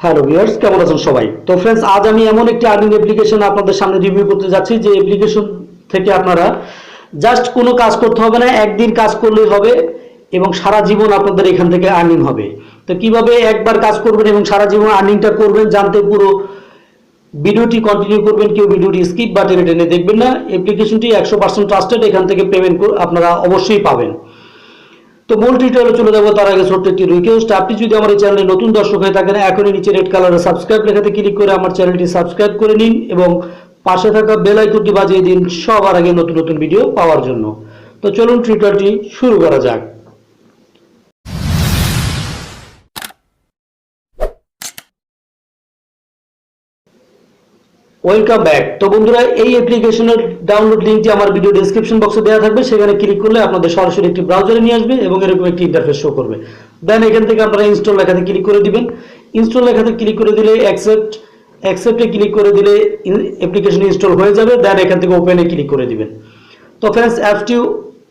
Hello viewers কেমন আছেন সবাই? তো ফ্রেন্ডস আজ আমি এমন একটি আর্নিং অ্যাপ্লিকেশন আপনাদের সামনে রিভিউ করতে যাচ্ছি, যে অ্যাপ্লিকেশন থেকে আপনারা জাস্ট কোনো কাজ করতে হবে না, একদিন কাজ করলেই হবে এবং সারা জীবন আপনাদের এখান থেকে আর্নিং হবে। তো কীভাবে একবার কাজ করবেন এবং সারা জীবন আর্নিংটা করবেন, জানতে পুরো ভিডিওটি কন্টিনিউ করবেন, কেউ ভিডিওটি স্কিপ বা টেনে টেনে দেখবেন না। অ্যাপ্লিকেশনটি একশো পার্সেন্ট ট্রাস্টেড এখান থেকে পেমেন্ট আপনারা অবশ্যই পাবেন। তো মূল টিউটোরিয়ালে চলে যাব, তার আগে ছোট্ট একটি রিকোয়েস্ট আপনি যদি আমার এই চ্যানেলে নতুন দর্শক হয়ে থাকেন, এখনই নিচে রেড কালারের সাবস্ক্রাইব লেখাতে ক্লিক করে আমার চ্যানেলটি সাবস্ক্রাইব করে নিন এবং পাশে থাকা বেল আইকনটি বাজিয়ে দিন সবার আগে নতুন নতুন ভিডিও পাওয়ার জন্য। তো চলুন টিউটোরিয়ালটি শুরু করা যাক। ওয়েলকাম ব্যাক তো বন্ধুরা, এই অ্যাপ্লিকেশনের ডাউনলোড লিঙ্কটি আমার ভিডিও ডেসক্রিপশন বক্সে দেওয়া থাকবে। সেখানে ক্লিক করলে আপনাদের সরাসরি একটি ব্রাউজারে নিয়ে আসবে এবং এরকম একটি ইন্টারফেস শো করবে। দেন এখান থেকে আপনারা ইনস্টল লেখাতে ক্লিক করে দিবেন। ইনস্টল লেখাতে ক্লিক করে দিলে অ্যাকসেপ্ট অ্যাকসেপ্টে ক্লিক করে দিলে অ্যাপ্লিকেশন ইনস্টল হয়ে যাবে। দেন এখান থেকে ওপেনে ক্লিক করে দিবেন। তো ফ্রেন্ডস অ্যাপটি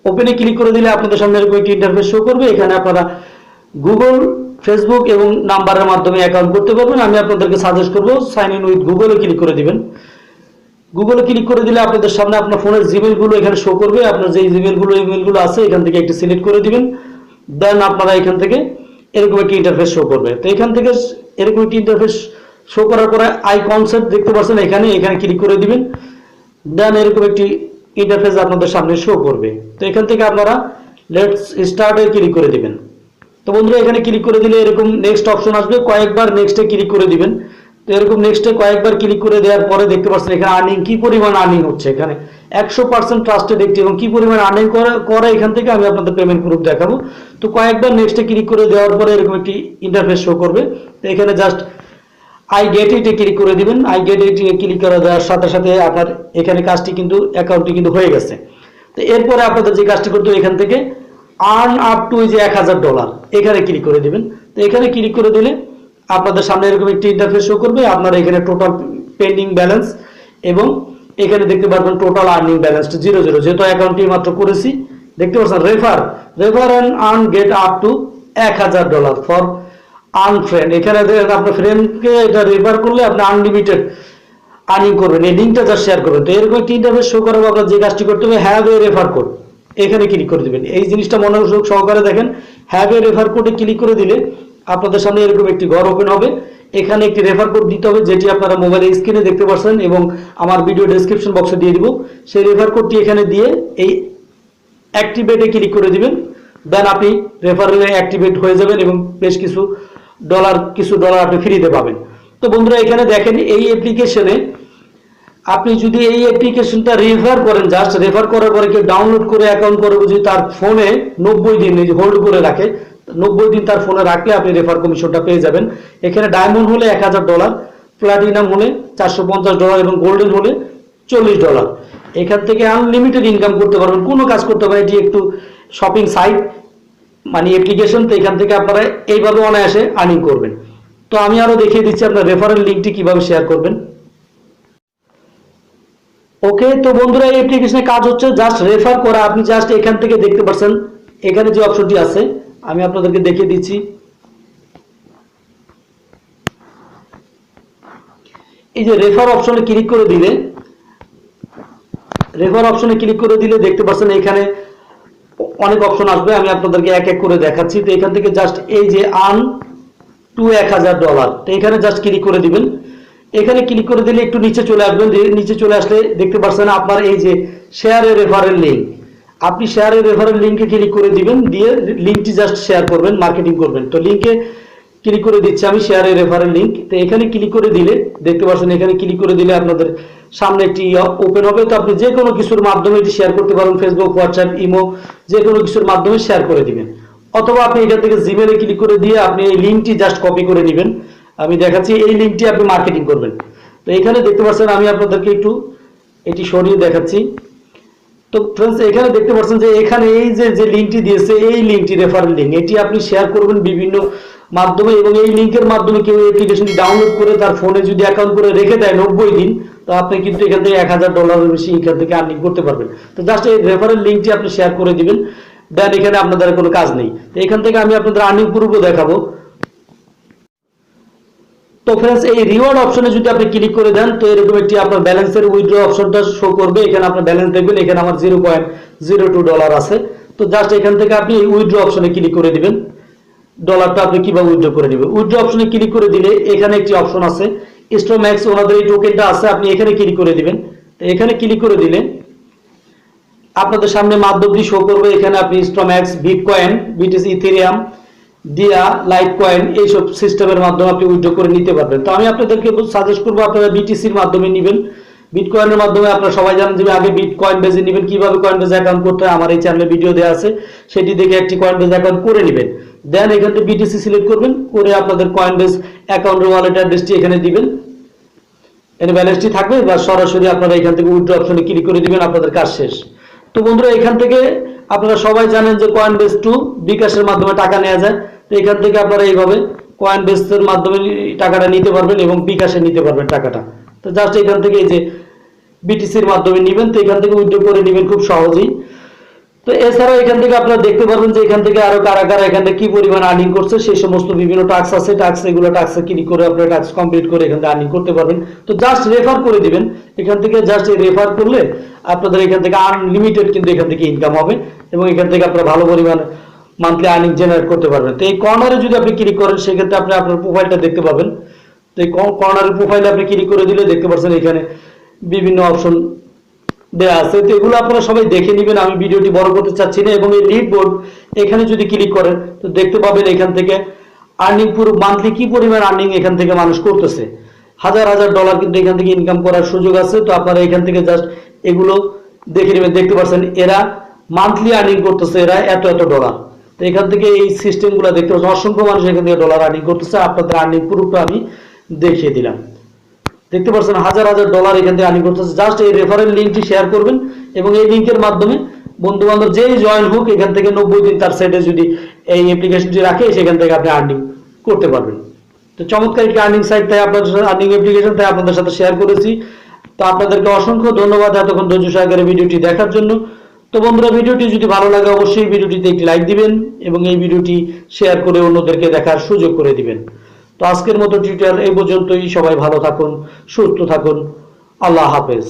ওপেনে ক্লিক করে দিলে আপনাদের সামনে এরকম একটি ইন্টারফেস শো করবে। এখানে আপনারা গুগল ফেসবুক এবং নাম্বারের মাধ্যমে অ্যাকাউন্ট করতে পারবেন। আমি আপনাদেরকে সাজেস্ট করব সাইন ইন উইথ গুগলে ক্লিক করে দিবেন। গুগলে ক্লিক করে দিলে আপনাদের সামনে আপনার ফোনের জিমেলগুলো এখানে শো করবে। আপনার যে জিমেল ইমেলগুলো আছে, এখান থেকে একটি সিলেক্ট করে দিবেন। দেন আপনারা এখান থেকে এরকম একটি ইন্টারফেস শো করবে। তো এখান থেকে এরকম একটি ইন্টারফেস শো করার পরে আই কনসেপ্ট দেখতে পাচ্ছেন এখানে এখানে ক্লিক করে দিবেন। দেন এরকম একটি ইন্টারফেস আপনাদের সামনে শো করবে। তো এখান থেকে আপনারা লেটস স্টার্টে ক্লিক করে দিবেন। তো বন্ধুরা, এখানে ক্লিক করে দিলে এরকম নেক্সট অপশন আসবে। কয়েকবার নেক্সটে ক্লিক করে দিবেন। তো এরকম নেক্সটে কয়েকবার ক্লিক করে দেওয়ার পরে দেখতে পাচ্ছেন এখানে আর্নিং কি পরিমাণ আর্নিং হচ্ছে এখানে? একশো পার্সেন্ট ট্রাস্টেড একটি এবং কি পরিমাণ আর্নিং করে এখান থেকে আমি আপনাদের পেমেন্ট প্রুফ দেখাবো। তো কয়েকবার নেক্সটে ক্লিক করে দেওয়ার পরে এরকম একটি ইন্টারফেস শো করবে। তো এখানে জাস্ট আই গেট ইটে ক্লিক করে দিবেন। আই গেট ইটে ক্লিক করে দেওয়ার সাথে সাথে আপনার এখানে কাজটি কিন্তু অ্যাকাউন্টটি কিন্তু হয়ে গেছে। তো এরপরে আপনাদের যে কাজটি করতে এখান থেকে আর্ন আপ টু যে এক হাজার ডলার এখানে ক্লিক করে দিবেন। তো এখানে ক্লিক করে দিলে আপনাদের সামনে এরকম একটি ইন্টারফেস শো করবে। আপনারা এখানে টোটাল পেন্ডিং ব্যালেন্স এবং এখানে দেখতে পারবেন টোটাল আর্নিং ব্যালেন্সটা জিরো জিরো যেহেতু অ্যাকাউন্টটি মাত্র করেছি, দেখতে পাচ্ছেন refer refer and earn get up to এক হাজার ডলার ফর আর্ন ফ্রেন্ড এখানে আপনার ফ্রেন্ডকে এটা রেফার করলে আপনি আনলিমিটেড আর্নিং করবেন। এই লিঙ্কটা যা শেয়ার করবেন। তো এরকম একটি ইন্টারফেস শো করাবো আপনার যে কাজটি করতে হবে হ্যাভ এ রেফার কোড এখানে ক্লিক করে দিবেন। এই জিনিসটা মনোযোগ সহকারে দেখেন হ্যাভ রেফার কোডে ক্লিক করে দিলে আপনাদের সামনে এরকম একটি ঘর ওপেন হবে। এখানে একটি রেফার কোড দিতে হবে, যেটি আপনারা মোবাইলের স্ক্রিনে দেখতে পাচ্ছেন এবং আমার ভিডিও ডেসক্রিপশন বক্সে দিয়ে দিব। সেই রেফার কোডটি এখানে দিয়ে এই অ্যাক্টিভেটে ক্লিক করে দিবেন। দেন আপনি রেফারেলে অ্যাক্টিভেট হয়ে যাবেন এবং বেশ কিছু ডলার কিছু ডলার আপনি ফ্রিতে পাবেন। তো বন্ধুরা, এখানে দেখেন এই অ্যাপ্লিকেশনে আপনি যদি এই অ্যাপ্লিকেশনটা রেফার করেন জাস্ট রেফার করার পরে কেউ ডাউনলোড করে অ্যাকাউন্ট করে যদি তার ফোনে নব্বই দিন হোল্ড করে রাখে, নব্বই দিন তার ফোনে রাখলে আপনি রেফার কমিশনটা পেয়ে যাবেন। এখানে ডায়মন্ড হলে এক হাজার ডলার প্লাটিনাম হলে চারশো পঞ্চাশ ডলার এবং গোল্ডেন হলে চল্লিশ ডলার এখান থেকে আনলিমিটেড ইনকাম করতে পারবেন, কোনো কাজ করতে পারেন এটি একটু শপিং সাইট মানে অ্যাপ্লিকেশন তো এখান থেকে আপনারা এইভাবে অনায়াসে আর্নিং করবেন। তো আমি আরও দেখিয়ে দিচ্ছি আপনার রেফারেল লিঙ্কটি কীভাবে শেয়ার করবেন। ওকে তো বন্ধুরা, এই অ্যাপ্লিকেশনে কাজ হচ্ছে জাস্ট রেফার করা। আপনি জাস্ট এখান থেকে দেখতে পাচ্ছেন এখানে যে অপশনটি আছে, আমি আপনাদেরকে দেখিয়ে দিচ্ছি। এই যে রেফার অপশনে ক্লিক করে দিলে রেফার অপশনে ক্লিক করে দিলে দেখতে পাচ্ছেন এখানে অনেক অপশন আসবে, আমি আপনাদেরকে এক এক করে দেখাচ্ছি। তো এখান থেকে জাস্ট এই যে আন টু এক হাজার ডলার তো এখানে জাস্ট ক্লিক করে দিবেন। এখানে ক্লিক করে দিলে একটু নিচে চলে আসবেন নিচে চলে আসলে দেখতে পাচ্ছেন আপনার এই যে শেয়ারের রেফারেল লিঙ্ক আপনি শেয়ারের রেফারেল লিঙ্কে ক্লিক করে দিবেন, দিয়ে লিঙ্কটি জাস্ট শেয়ার করবেন মার্কেটিং করবেন। তো লিঙ্কে ক্লিক করে দিচ্ছি আমি শেয়ারের রেফারেল লিঙ্ক তো এখানে ক্লিক করে দিলে, দেখতে পাচ্ছেন এখানে ক্লিক করে দিলে আপনাদের সামনে একটি ওপেন হবে। তো আপনি যে কোনো কিছুর মাধ্যমে এটি শেয়ার করতে পারেন ফেসবুক হোয়াটসঅ্যাপ ইমো যে কোনো কিছুর মাধ্যমে শেয়ার করে দিবেন। অথবা আপনি এখান থেকে জিমেলে ক্লিক করে দিয়ে আপনি এই লিঙ্কটি জাস্ট কপি করে নেবেন। আমি দেখাচ্ছি, এই লিঙ্কটি আপনি মার্কেটিং করবেন। তো এখানে দেখতে পাচ্ছেন, আমি আপনাদেরকে একটু এটি সরিয়ে দেখাচ্ছি। তো ফ্রেন্ডস এখানে দেখতে পাচ্ছেন যে এখানে এই যে যে লিঙ্কটি দিয়েছে, এই লিঙ্কটি রেফারেল লিঙ্ক এটি আপনি শেয়ার করবেন বিভিন্ন মাধ্যমে এবং এই লিঙ্কের মাধ্যমে কেউ অ্যাপ্লিকেশনটি ডাউনলোড করে তার ফোনে যদি অ্যাকাউন্ট করে রেখে দেয় নব্বই দিন, তো আপনি কিন্তু এখান থেকে এক হাজার ডলারের বেশি এখান থেকে আর্নিং করতে পারবেন। তো জাস্ট এই রেফারেল লিঙ্কটি আপনি শেয়ার করে দিবেন, দেন এখানে আপনাদের কোনো কাজ নেই। তো এখান থেকে আমি আপনাদের আর্নিং পূর্ব দেখাবো। তো ফ্রেন্ডস এই রিওয়ার্ড অপশনে যদি আপনি ক্লিক করে দেন, তো এরকম একটি আপনার ব্যালেন্সের উইথড্র অপশনটা শো করবে। এখানে আপনার ব্যালেন্স দেখবেন, এখানে আমার zero point zero two dollar আছে। তো জাস্ট এখান থেকে আপনি এই উইথড্র অপশনে ক্লিক করে দিবেন। ডলারটা আপনি কীভাবে উইথড্র করে নেবেন উইথড্র অপশনে ক্লিক করে দিলে এখানে একটি অপশন আছে। স্টোম্যাক্স ওনাদের এই টোকেনটা আছে, আপনি এখানে ক্লিক করে দিবেন। তো এখানে ক্লিক করে দিলে আপনাদের সামনে মাধ্যমটি শো করবে। এখানে আপনি স্টোম্যাক্স বিটকয়েন বিটিসি ইথেরিয়াম দিয়া লাইট কয়েন এইসব সিস্টেমের মাধ্যমে আপনি উইথড্র করে নিতে পারবেন। তো আমি আপনাদেরকে সাজেস্ট করব, আপনারা বিটিসির মাধ্যমে নেবেন। বিটকয়েনের মাধ্যমে আপনারা সবাই জানেন যে আগে বিটকয়েন বেজে নেবেন, কীভাবে কয়েন বেজে অ্যাকাউন্ট করতে হয়, আমার এই চ্যানেলে ভিডিও দেওয়া আছে। সেটি দেখে একটি কয়েন বেজ অ্যাকাউন্ট করে নেবেন। দেন এখান থেকে বিটিসি সিলেক্ট করবেন, করে আপনাদের কয়েন বেজ অ্যাকাউন্টের ওয়ালেট অ্যাড্রেসটি এখানে দিবেন। এখানে ব্যালেন্সটি থাকবে, বা সরাসরি আপনারা এখান থেকে উইথড্র অপশনে ক্লিক করে দিবেন, আপনাদের কাজ শেষ। তো বন্ধুরা, এখান থেকে আপনারা সবাই জানেন যে কয়েন বেস টু বিকাশের মাধ্যমে টাকা নেওয়া যায়। তো এখান থেকে আপনারা এইভাবে কয়েন বেসের মাধ্যমে টাকাটা নিতে পারবেন এবং বিকাশে নিতে পারবেন টাকাটা তো জাস্ট এখান থেকে এই যে বিটিসির মাধ্যমে নেবেন তো এখান থেকে উইথড্র করে নেবেন খুব সহজেই তো এছাড়াও এখান থেকে আপনারা দেখতে পারবেন যে এখান থেকে আরও কারা কারা এখান কি পরিমাণ আর্নিং করছে সেই সমস্ত বিভিন্ন টাস্ক আছে টাস্ক এগুলো টাস্কে ক্লিক করে আপনারা টাস্ক কমপ্লিট করে এখান থেকে আর্নিং করতে পারবেন তো জাস্ট রেফার করে দিবেন এখান থেকে জাস্ট রেফার করলে আপনাদের এখান থেকে আনলিমিটেড কিন্তু এখান থেকে ইনকাম হবে এবং এখান থেকে আপনারা ভালো পরিমাণ মান্থলি আর্নিং জেনারেট করতে পারবেন। তো এই কর্নারে যদি আপনি ক্লিক করেন, সেক্ষেত্রে আপনি আপনার প্রোফাইলটা দেখতে পাবেন। তো এই কর্নারের প্রোফাইলে আপনি ক্লিক করে দিলে দেখতে পাচ্ছেন এখানে বিভিন্ন অপশন দেওয়া আছে। তো এগুলো আপনারা সবাই দেখে নেবেন। আমি ভিডিওটি বড় করতে চাচ্ছি না এবং এই লিড বোর্ড এখানে যদি ক্লিক করেন, তো দেখতে পাবেন এখান থেকে আর্নিং পুরো মান্থলি কি পরিমাণ আর্নিং এখান থেকে মানুষ করতেছে। হাজার হাজার ডলার কিন্তু এখান থেকে ইনকাম করার সুযোগ আছে। তো আপনারা এখান থেকে জাস্ট এগুলো দেখে নেবেন। দেখতে পাচ্ছেন এরা মান্থলি আর্নিং করতেছে, এরা এত এত ডলার তো এখান থেকে এই সিস্টেমগুলো দেখতে পাচ্ছেন। অসংখ্য মানুষ এখান থেকে ডলার আর্নিং করতেছে। আপনাদের আর্নিং পুরোটা আমি দেখিয়ে দিলাম। দেখতে পাচ্ছেন, হাজার হাজার ডলার এখান থেকে আর্নিং করতেছে। জাস্ট এই রেফারেল লিঙ্কটি শেয়ার করবেন এবং এই লিঙ্কের মাধ্যমে বন্ধু বান্ধব যেই জয়েন হোক, এখান থেকে নব্বই দিন তার সাইডে যদি এই অ্যাপ্লিকেশনটি রাখে, সেখান থেকে আপনি আর্নিং করতে পারবেন। তো চমৎকার একটি আর্নিং সাইট তাই আপনাদের সাথে আর্নিং অ্যাপ্লিকেশন তাই আপনাদের সাথে শেয়ার করেছি। তো আপনাদেরকে অসংখ্য ধন্যবাদ এতক্ষণ ধৈর্য সহকারে ভিডিওটি দেখার জন্য। তো বন্ধুরা, ভিডিওটি যদি ভালো লাগে, অবশ্যই ভিডিওটিতে একটি লাইক দিবেন এবং এই ভিডিওটি শেয়ার করে অন্যদেরকে দেখার সুযোগ করে দিবেন। তো আজকের মতো টিউটার এই পর্যন্তই। সবাই ভালো থাকুন, সুস্থ থাকুন। আল্লাহ হাফেজ।